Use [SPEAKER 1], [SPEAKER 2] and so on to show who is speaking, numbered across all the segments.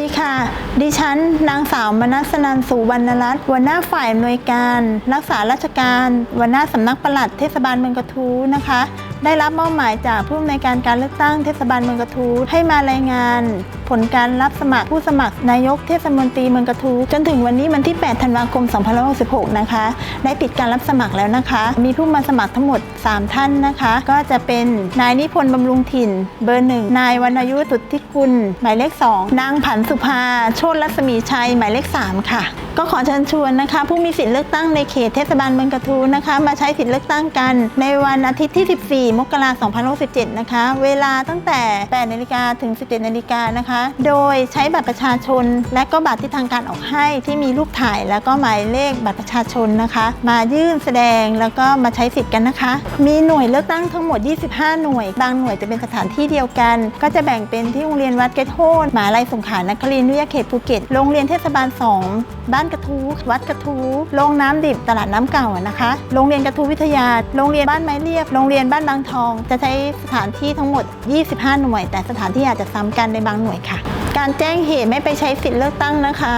[SPEAKER 1] ดีค่ะ ดิฉัน นางสาวมนัสนันสุวรรณรัตน์หัวหน้าฝ่ายอำนวยการ รักษาราชการหัวหน้าสำนักปลัดเทศบาลเมืองกระทู้นะคะ ได้รับมอบหมายจากผู้อำนวยการการเลือกตั้งเทศบาลเมืองกระทู้ให้มารายงาน ผลการรับสมัครผู้สมัครนายกเทศมนตรีเมืองกระทู้จนถึงวันนี้วันที่ 8 ธันวาคม 2566 นะคะ ได้ปิดการรับสมัครแล้วนะคะ มีผู้มาสมัครทั้งหมด 3 ท่านนะคะ ก็จะเป็นนายนิพนธ์บำรุงถิ่น เบอร์หนึ่งนายวรรณยุทธ์สุทธิกุล หมายเลข 2 นางผันสุภา โชตรัศมีชัย หมายเลข 3 ค่ะก็ขอเชิญชวนนะคะ ผู้มีสิทธิ์เลือกตั้งในเขตเทศบาลเมืองกระทูนะคะ มาใช้สิทธิ์เลือกตั้งกัน ในวันอาทิตย์ที่ 14 มกราคม2567 นะคะ เวลาตั้งแต่ 8 นาฬิกาถึง 17 นาฬิกานะคะ โดยใช้บัตรประชาชน และก็บัตรที่ทางการออกให้ที่มีรูปถ่ายแล้วก็หมายเลขบัตรประชาชนนะคะ มายื่นแสดงแล้วก็มาใช้สิทธิ์กันนะคะ มีหน่วยเลือกตั้งทั้งหมด 25 หน่วย บางหน่วยจะเป็นสถานที่เดียวกัน ก็จะแบ่งเป็นที่โรงเรียนวัดเกตโทนมหาลัยสงขลานครินทร์วิทยาเขตภูเก็ต โรงเรียนเทศบาล 2 บ้านกระทู้วัดกระทู้โรงน้ำดิบตลาดน้ำเก่านะคะ โรงเรียนกระทู้วิทยา โรงเรียนบ้านไม้เรียบ โรงเรียนบ้านบางทอง จะใช้สถานที่ทั้งหมด 25 หน่วย แต่สถานที่อาจจะซ้ำกันในบางหน่วยค่ะ การแจ้งเหตุไม่ไปใช้สิทธิ์เลือกตั้งนะคะ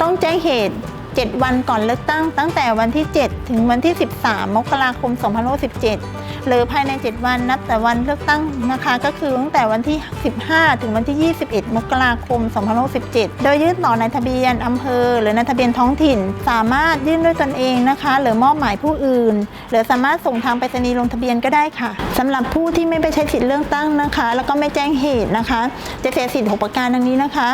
[SPEAKER 1] ต้องแจ้งเหตุ 7 วันก่อนเลือกตั้ง ตั้งแต่วันที่ 7 ถึงวันที่ 13 มกราคม 2567 หรือภายใน 7 วันนับแต่วันเลือกตั้งนะคะ ก็คือตั้งแต่วันที่ 15 ถึงวันที่ 21 มกราคม 2567 โดยยื่นต่อในทะเบียนอำเภอ หรือในทะเบียนท้องถิ่น สามารถยื่นด้วยตนเองนะคะ หรือมอบหมายผู้อื่น หรือสามารถส่งทางไปรษณีย์ลงทะเบียนก็ได้ค่ะสำหรับผู้ที่ไม่ไปใช้สิทธิ์เลือกตั้งนะคะ แล้วก็ไม่แจ้งเหตุนะคะ จะเสียสิทธิ์ 6 ประการดังนี้นะคะ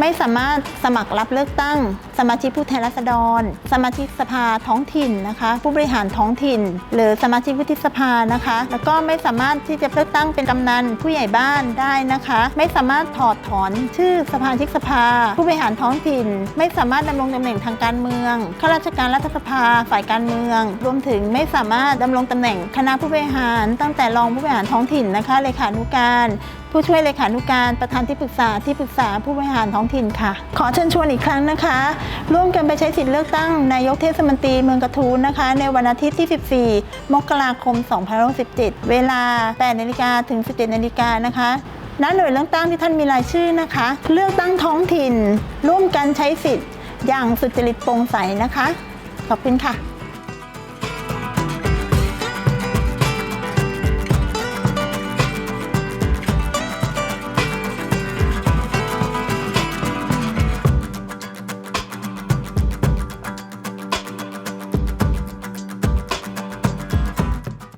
[SPEAKER 1] ไม่สามารถสมัครรับเลือกตั้งสมาชิกผู้แทนราษฎร สมาชิกสภาท้องถิ่นนะคะ ผู้บริหารท้องถิ่น หรือสมาชิกวุฒิสภานะคะ แล้วก็ไม่สามารถที่จะเลือกตั้งเป็นกำนันผู้ใหญ่บ้านได้นะคะ ไม่สามารถถอดถอนชื่อสมาชิกสภา ผู้บริหารท้องถิ่น ไม่สามารถดำรงตำแหน่งทางการเมืองข้าราชการรัฐสภาฝ่ายการเมือง รวมถึงไม่สามารถดำรงตำแหน่งคณะผู้บริหาร ตั้งแต่รองผู้บริหารท้องถิ่นนะคะเลขานุการ ผู้ช่วยเลขานุการประธานที่ปรึกษาที่ปรึกษาผู้บริหารท้องถิ่นค่ะ ขอเชิญชวนอีกครั้งนะคะ ร่วมกันไปใช้สิทธิ์เลือกตั้งนายกเทศมนตรีเมืองกระทู้นะคะ ในวันอาทิตย์ที่ 14 มกราคม2567เวลา 8นาฬิกาถึง 17นาฬิกานะคะณหน่วยเลือกตั้งที่ท่านมีรายชื่อนะคะ เลือกตั้งท้องถิ่น ร่วมกันใช้สิทธิ์ อย่างสุจริตโปร่งใสนะคะ ขอบคุณค่ะ